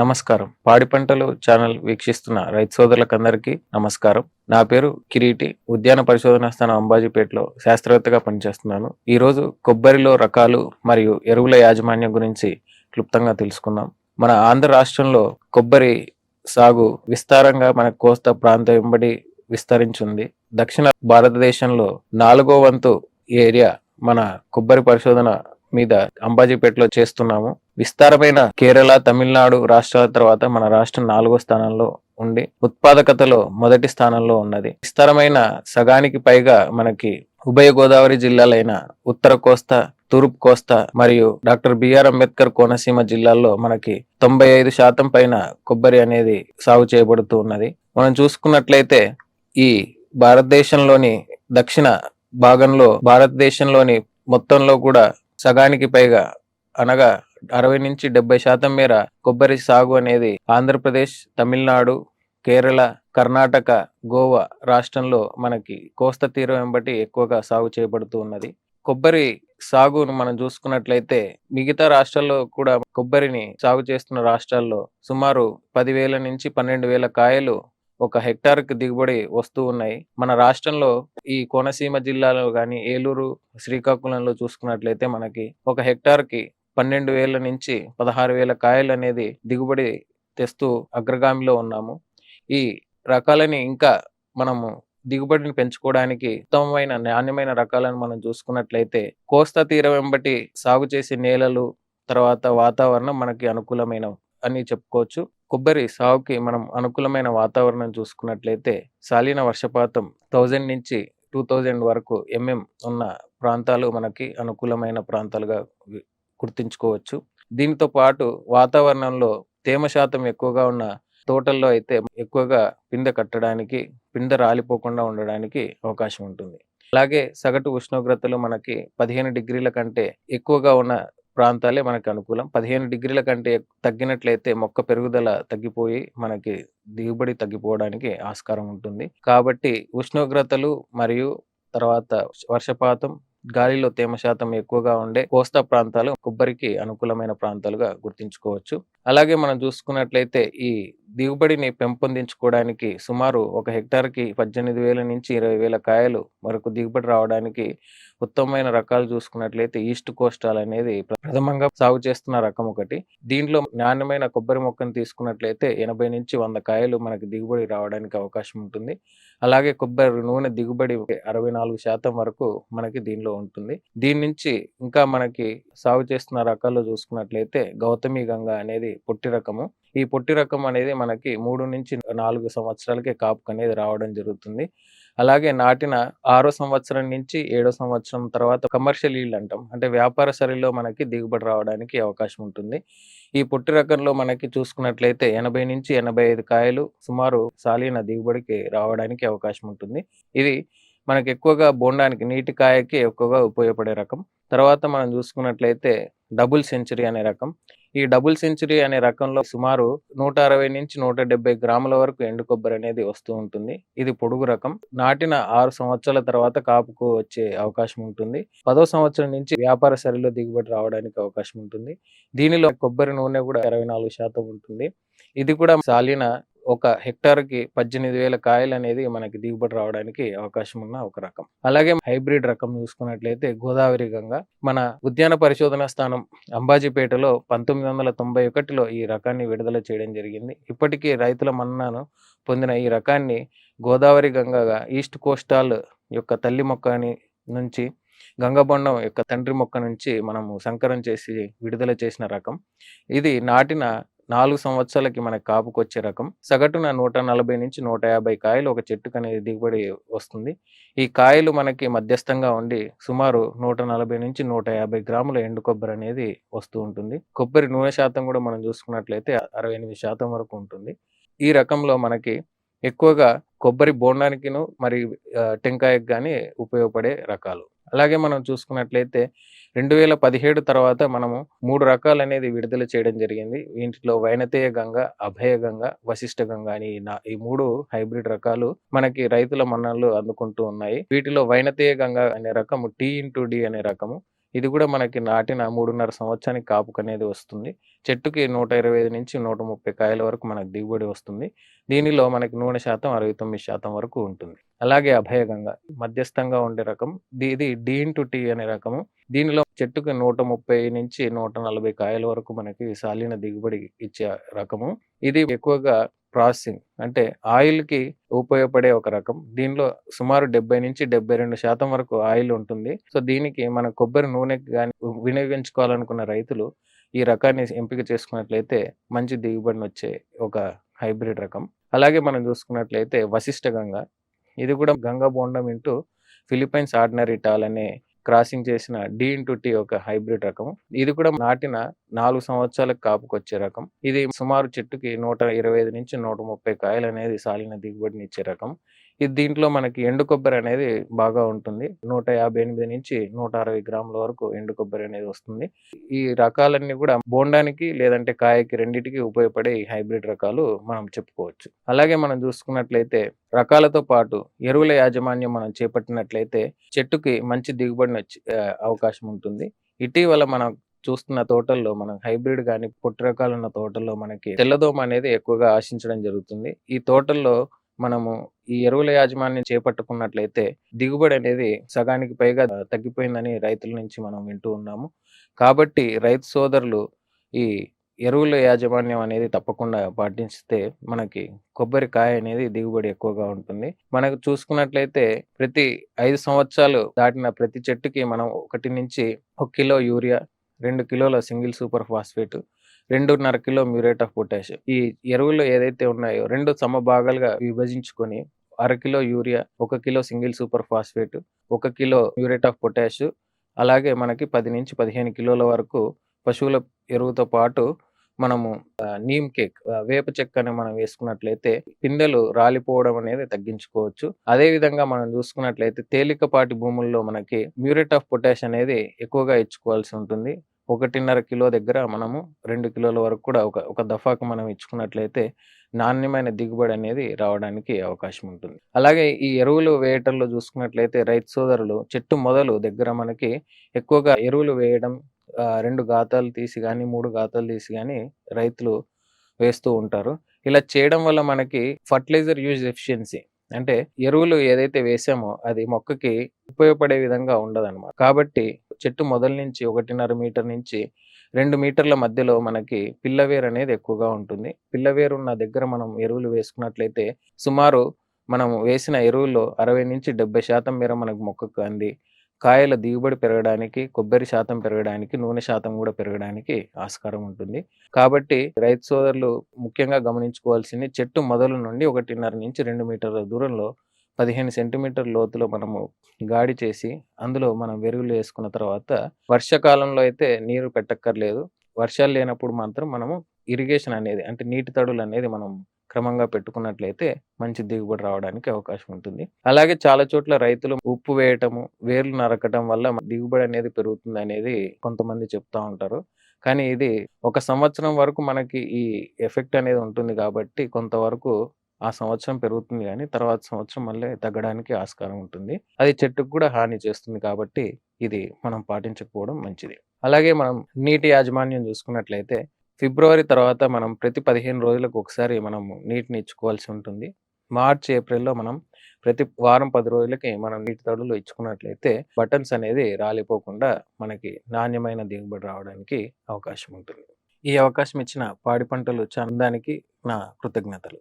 నమస్కారం. పాడి పంటలు ఛానల్ వీక్షిస్తున్న రైతు సోదరులకందరికీ నమస్కారం. నా పేరు కిరీటి. ఉద్యాన పరిశోధనా స్థానం అంబాజీపేటలో శాస్త్రవేత్తగా పనిచేస్తున్నాను. ఈరోజు కొబ్బరిలో రకాలు మరియు ఎరువుల యాజమాన్యం గురించి క్లుప్తంగా తెలుసుకుందాం. మన ఆంధ్ర రాష్ట్రంలో కొబ్బరి సాగు విస్తారంగా మన కోస్తా ప్రాంతం వెంబడి విస్తరించింది. దక్షిణ భారతదేశంలో నాలుగో వంతు ఏరియా మన కొబ్బరి పరిశోధన మీద అంబాజీపేటలో చేస్తున్నాము. విస్తారమైన కేరళ తమిళనాడు రాష్ట్రాల తర్వాత మన రాష్ట్రం నాలుగో స్థానంలో ఉండి ఉత్పాదకతలో మొదటి స్థానంలో ఉన్నది. విస్తారమైన సగానికి పైగా మనకి ఉభయ గోదావరి జిల్లాలైన ఉత్తర కోస్తా తూర్పు కోస్తా మరియు డాక్టర్ బిఆర్ అంబేద్కర్ కోనసీమ జిల్లాల్లో మనకి తొంభై ఐదు శాతం పైన కొబ్బరి అనేది సాగు చేయబడుతూ ఉన్నది. మనం చూసుకున్నట్లయితే ఈ భారతదేశంలోని దక్షిణ భాగంలో భారతదేశంలోని మొత్తంలో కూడా సగానికి పైగా అనగా అరవై నుంచి డెబ్బై శాతం మేర కొబ్బరి సాగు అనేది ఆంధ్రప్రదేశ్ తమిళనాడు కేరళ కర్ణాటక గోవా రాష్ట్రంలో మనకి కోస్తా తీరం వెంబటి ఎక్కువగా సాగు చేయబడుతూ ఉన్నది. కొబ్బరి సాగును మనం చూసుకున్నట్లయితే మిగతా రాష్ట్రాల్లో కూడా కొబ్బరిని సాగు చేస్తున్న రాష్ట్రాల్లో సుమారు పదివేల నుంచి పన్నెండు వేల కాయలు ఒక హెక్టార్కి దిగుబడి వస్తూ ఉన్నాయి. మన రాష్ట్రంలో ఈ కోనసీమ జిల్లాలో కానీ ఏలూరు శ్రీకాకుళంలో చూసుకున్నట్లయితే మనకి ఒక హెక్టార్కి పన్నెండు వేల నుంచి పదహారు వేల కాయలు అనేది దిగుబడి తెస్తూ అగ్రగామిలో ఉన్నాము. ఈ రకాలని ఇంకా మనము దిగుబడిని పెంచుకోవడానికి ఉత్తమమైన నాణ్యమైన రకాలను మనం చూసుకున్నట్లయితే కోస్తా తీరం వెంబటి సాగు చేసే నేలలు తర్వాత వాతావరణం మనకి అనుకూలమైన అని చెప్పుకోవచ్చు. కొబ్బరి సాగుకి మనం అనుకూలమైన వాతావరణం చూసుకున్నట్లయితే సాలిన వర్షపాతం థౌజండ్ నుంచి టూ థౌజండ్ వరకు ఎంఎం ఉన్న ప్రాంతాలు మనకి అనుకూలమైన ప్రాంతాలుగా గుర్తించుకోవచ్చు. దీనితో పాటు వాతావరణంలో తేమ శాతం ఎక్కువగా ఉన్న తోటల్లో అయితే ఎక్కువగా పిందె కట్టడానికి పిందె రాలిపోకుండా ఉండడానికి అవకాశం ఉంటుంది. అలాగే సగటు ఉష్ణోగ్రతలు మనకి పదిహేను డిగ్రీల కంటే ఎక్కువగా ఉన్న ప్రాంతాలే మనకి అనుకూలం. పదిహేను డిగ్రీల కంటే తగ్గినట్లయితే మొక్క పెరుగుదల తగ్గిపోయి మనకి దిగుబడి తగ్గిపోవడానికి ఆస్కారం ఉంటుంది. కాబట్టి ఉష్ణోగ్రతలు మరియు తర్వాత వర్షపాతం గాలిలో తేమ శాతం ఎక్కువగా ఉండే కోస్తా ప్రాంతాలు కొబ్బరికి అనుకూలమైన ప్రాంతాలుగా గుర్తించుకోవచ్చు. అలాగే మనం చూసుకున్నట్లయితే ఈ దిగుబడిని పెంపొందించుకోవడానికి సుమారు ఒక హెక్టార్కి పద్దెనిమిది వేల నుంచి ఇరవై వేల కాయలు వరకు దిగుబడి రావడానికి ఉత్తమమైన రకాలు చూసుకున్నట్లయితే ఈస్ట్ కోస్టాల్ అనేది ప్రథమంగా సాగు చేస్తున్న రకం ఒకటి. దీంట్లో నాణ్యమైన కొబ్బరి మొక్కను తీసుకున్నట్లయితే ఎనభై నుంచి వంద కాయలు మనకి దిగుబడి రావడానికి అవకాశం ఉంటుంది. అలాగే కొబ్బరి నూనె దిగుబడి అరవై నాలుగు శాతం వరకు మనకి దీనిలో ఉంటుంది. దీని నుంచి ఇంకా మనకి సాగు చేస్తున్న రకాల్లో చూసుకున్నట్లయితే గౌతమి గంగ అనేది పొట్టి రకము. ఈ పొట్టి రకం అనేది మనకి మూడు నుంచి నాలుగు సంవత్సరాలకే కాపుకు అనేది రావడం జరుగుతుంది. అలాగే నాటిన ఆరో సంవత్సరం నుంచి ఏడో సంవత్సరం తర్వాత కమర్షియల్ ఈల్డ్ అంటాం. అంటే వ్యాపార సరిలో మనకి దిగుబడి రావడానికి అవకాశం ఉంటుంది. ఈ పొట్టి రకంలో మనకి చూసుకున్నట్లయితే ఎనభై నుంచి ఎనభై ఐదు కాయలు సుమారు సాలీన దిగుబడికి రావడానికి అవకాశం ఉంటుంది. ఇది మనకు ఎక్కువగా బోండానికి నీటి కాయకి ఎక్కువగా ఉపయోగపడే రకం. తర్వాత మనం చూసుకున్నట్లయితే డబుల్ సెంచరీ అనే రకం. ఈ డబుల్ సెంచరీ అనే రకంలో సుమారు నూట అరవై నుంచి నూట డెబ్బై గ్రాముల వరకు ఎండు కొబ్బరి అనేది వస్తూ ఉంటుంది. ఇది పొడుగు రకం. నాటిన ఆరు సంవత్సరాల తర్వాత కాపుకు వచ్చే అవకాశం ఉంటుంది. పదో సంవత్సరం నుంచి వ్యాపార సరిలో దిగుబడి రావడానికి అవకాశం ఉంటుంది. దీనిలో కొబ్బరి నూనె కూడా ఇరవై నాలుగు శాతం ఉంటుంది. ఇది కూడా సాలిన ఒక హెక్టార్కి పద్దెనిమిది వేల కాయలు అనేది మనకి దిగుబడి రావడానికి అవకాశం ఉన్న ఒక రకం. అలాగే హైబ్రిడ్ రకం చూసుకున్నట్లయితే గోదావరి గంగ మన ఉద్యాన పరిశోధన స్థానం అంబాజీపేటలో పంతొమ్మిది వందల తొంభై ఒకటిలో ఈ రకాన్ని విడుదల చేయడం జరిగింది. ఇప్పటికీ రైతుల మన్నాను పొందిన ఈ రకాన్ని గోదావరి గంగగా ఈస్ట్ కోస్టాల్ యొక్క తల్లి మొక్కని నుంచి గంగబొండం యొక్క తండ్రి మొక్క నుంచి మనము సంకరం చేసి విడుదల చేసిన రకం. ఇది నాటిన నాలుగు సంవత్సరాలకి మనకి కాపుకొచ్చే రకం. సగటున నూట నలభై నుంచి నూట యాభై కాయలు ఒక చెట్టుకు అనేది దిగుబడి వస్తుంది. ఈ కాయలు మనకి మధ్యస్థంగా ఉండి సుమారు నూట నలభై నుంచి నూట యాభై గ్రాముల ఎండు కొబ్బరి అనేది వస్తూ ఉంటుంది. కొబ్బరి నూనె శాతం కూడా మనం చూసుకున్నట్లయితే అరవై ఎనిమిది శాతం వరకు ఉంటుంది. ఈ రకంలో మనకి ఎక్కువగా కొబ్బరి బోండానికిను మరి టెంకాయకు కానీ ఉపయోగపడే రకాలు. అలాగే మనం చూసుకున్నట్లయితే రెండు వేల పదిహేడు తర్వాత మనము మూడు రకాలు అనేది విడుదల చేయడం జరిగింది. వీటిలో వైనతేయ గంగ అభయ గంగ వశిష్ఠ గంగ అని ఈ మూడు హైబ్రిడ్ రకాలు మనకి రైతుల మన్నలు అందుకుంటూ ఉన్నాయి. వీటిలో వైనతేయ గంగ అనే రకము టీ ఇంటూ డి అనే రకము ఇది కూడా మనకి నాటిన మూడున్నర సంవత్సరానికి కాపుకు అనేది వస్తుంది. చెట్టుకి నూట ఇరవై ఐదు నుంచి నూట ముప్పై కాయల వరకు మనకు దిగుబడి వస్తుంది. దీనిలో మనకి నూనె శాతం అరవై తొమ్మిది శాతం వరకు ఉంటుంది. అలాగే అభయగంగా మధ్యస్థంగా ఉండే రకం ఇది డి ఇంటూ టీ అనే రకము. దీనిలో చెట్టుకి నూట ముప్పై నుంచి నూట నలభై కాయల వరకు మనకి సాలిన దిగుబడి ఇచ్చే రకము. ఇది ఎక్కువగా ప్రాసెసింగ్. అంటే ఆయిల్కి ఉపయోగపడే ఒక రకం. దీనిలో సుమారు డెబ్బై నుంచి డెబ్బై రెండు శాతం వరకు ఆయిల్ ఉంటుంది. సో దీనికి మన కొబ్బరి నూనెకి కానీ వినియోగించుకోవాలనుకున్న రైతులు ఈ రకాన్ని ఎంపిక చేసుకున్నట్లయితే మంచి దిగుబడిని వచ్చే ఒక హైబ్రిడ్ రకం. అలాగే మనం చూసుకున్నట్లయితే వశిష్ఠ గంగ. ఇది కూడా Ganga Bondam into Philippines ordinary tall అనే క్రాసింగ్ చేసిన డి ఇంటూ టీ ఒక హైబ్రిడ్ రకం ఇది కూడా నాటిన నాలుగు సంవత్సరాలకు కాపుకొచ్చే రకం. ఇది సుమారు చెట్టుకి నూట ఇరవై ఐదు నుంచి నూట ముప్పై కాయలు అనేది సాలిన దిగుబడిని ఇచ్చే రకం. ఇది దీంట్లో మనకి ఎండు కొబ్బరి అనేది బాగా ఉంటుంది. నూట యాభై ఎనిమిది నుంచి నూట అరవై గ్రాముల వరకు ఎండు కొబ్బరి అనేది వస్తుంది. ఈ రకాలన్నీ కూడా బోండానికి లేదంటే కాయకి రెండిటికి ఉపయోగపడే ఈ హైబ్రిడ్ రకాలు మనం చెప్పుకోవచ్చు. అలాగే మనం చూసుకున్నట్లయితే రకాలతో పాటు ఎరువుల యాజమాన్యం మనం చేపట్టినట్లయితే చెట్టుకి మంచి దిగుబడిని వచ్చే అవకాశం ఉంటుంది. ఇటీవల మనం చూస్తున్న తోటల్లో మనం హైబ్రిడ్ కానీ పొట్టి రకాలున్న తోటల్లో మనకి తెల్లదోమ అనేది ఎక్కువగా ఆశించడం జరుగుతుంది. ఈ తోటల్లో మనము ఈ ఎరువుల యాజమాన్యం చేపట్టుకున్నట్లయితే దిగుబడి అనేది సగానికి పైగా తగ్గిపోయిందని రైతుల నుంచి మనం వింటూ ఉన్నాము. కాబట్టి రైతు సోదరులు ఈ ఎరువుల యాజమాన్యం అనేది తప్పకుండా పాటిస్తే మనకి కొబ్బరికాయ అనేది దిగుబడి ఎక్కువగా ఉంటుంది. మనకు చూసుకున్నట్లయితే ప్రతి ఐదు సంవత్సరాలు దాటిన ప్రతి చెట్టుకి మనం ఒకటి నుంచి ఒక కిలో యూరియా రెండు కిలోల సింగిల్ సూపర్ ఫాస్ఫేట్ రెండున్నర కిలో మ్యూరేట్ ఆఫ్ పొటాషియం ఈ ఎరువులు ఏదైతే ఉన్నాయో రెండు సమభాగాలుగా విభజించుకొని అర కిలో యూరియా ఒక కిలో సింగిల్ సూపర్ ఫాస్ఫేట్ ఒక కిలో యూరేట్ ఆఫ్ పొటాష్ అలాగే మనకి పది నుంచి పదిహేను కిలోల వరకు పశువుల ఎరువుతో పాటు మనము నీమ్ కేక్ వేప చెక్క అని మనం వేసుకున్నట్లయితే పిందెలు రాలిపోవడం అనేది తగ్గించుకోవచ్చు. అదే విధంగా మనం చూసుకున్నట్లయితే తేలికపాటి భూముల్లో మనకి మ్యూరేట్ ఆఫ్ పొటాష్ అనేది ఎక్కువగా ఇచ్చుకోవాల్సి ఉంటుంది. ఒకటిన్నర కిలో దగ్గర మనము రెండు కిలోల వరకు కూడా ఒక ఒక దఫాకు మనం ఇచ్చుకున్నట్లయితే నాణ్యమైన దిగుబడి అనేది రావడానికి అవకాశం ఉంటుంది. అలాగే ఈ ఎరువులు వేయటంలో చూసుకున్నట్లయితే రైతు సోదరులు చెట్టు మొదలు దగ్గర మనకి ఎక్కువగా ఎరువులు వేయడం రెండు గాతాలు తీసి కానీ మూడు గాతాలు తీసి కానీ రైతులు వేస్తూ ఉంటారు. ఇలా చేయడం వల్ల మనకి ఫర్టిలైజర్ యూజ్ ఎఫిషియన్సీ అంటే ఎరువులు ఏదైతే వేసామో అది మొక్కకి ఉపయోగపడే విధంగా ఉండదన్నమాట. కాబట్టి చెట్టు మొదల నుంచి ఒకటిన్నర మీటర్ నుంచి రెండు మీటర్ల మధ్యలో మనకి పిల్లవేరు అనేది ఎక్కువగా ఉంటుంది. పిల్లవేరు ఉన్న దగ్గర మనం ఎరువులు వేసుకున్నట్లయితే సుమారు మనం వేసిన ఎరువుల్లో అరవై నుంచి డెబ్బై శాతం మేర మనకు మొక్కకు అంది. కాయల దిగుబడి పెరగడానికి కొబ్బరి శాతం పెరగడానికి నూనె శాతం కూడా పెరగడానికి ఆస్కారం ఉంటుంది. కాబట్టి రైతు సోదరులు ముఖ్యంగా గమనించుకోవాల్సింది చెట్టు మొదలు నుండి ఒకటిన్నర నుంచి రెండు మీటర్ల దూరంలో పదిహేను సెంటీమీటర్ లోతులో మనము గాడి చేసి అందులో మనం వెరుగులు వేసుకున్న తర్వాత వర్షాకాలంలో అయితే నీరు పెట్టక్కర్లేదు. వర్షాలు లేనప్పుడు మాత్రం మనము ఇరిగేషన్ అనేది అంటే నీటి తడులు అనేది మనం క్రమంగా పెట్టుకున్నట్లయితే మంచి దిగుబడి రావడానికి అవకాశం ఉంటుంది. అలాగే చాలా చోట్ల రైతులు ఉప్పు వేయటము వేర్లు నరకటం వల్ల దిగుబడి అనేది పెరుగుతుంది అనేది కొంతమంది చెప్తా ఉంటారు. కానీ ఇది ఒక సంవత్సరం వరకు మనకి ఈ ఎఫెక్ట్ అనేది ఉంటుంది కాబట్టి కొంతవరకు ఆ సంవత్సరం పెరుగుతుంది కానీ తర్వాత సంవత్సరం మళ్ళీ తగ్గడానికి ఆస్కారం ఉంటుంది. అది చెట్టుకు కూడా హాని చేస్తుంది కాబట్టి ఇది మనం పాటించకపోవడం మంచిది. అలాగే మనం నీటి యాజమాన్యం చూసుకున్నట్లయితే ఫిబ్రవరి తర్వాత మనం ప్రతి పదిహేను రోజులకు ఒకసారి మనం నీటిని ఇచ్చుకోవాల్సి ఉంటుంది. మార్చ్ ఏప్రిల్లో మనం ప్రతి వారం పది రోజులకి మనం నీటి తడులు ఇచ్చుకున్నట్లయితే బటన్స్ అనేది రాలిపోకుండా మనకి నాణ్యమైన దిగుబడి రావడానికి అవకాశం ఉంటుంది. ఈ అవకాశం ఇచ్చిన పాడి పంటలు చందానికి నా కృతజ్ఞతలు.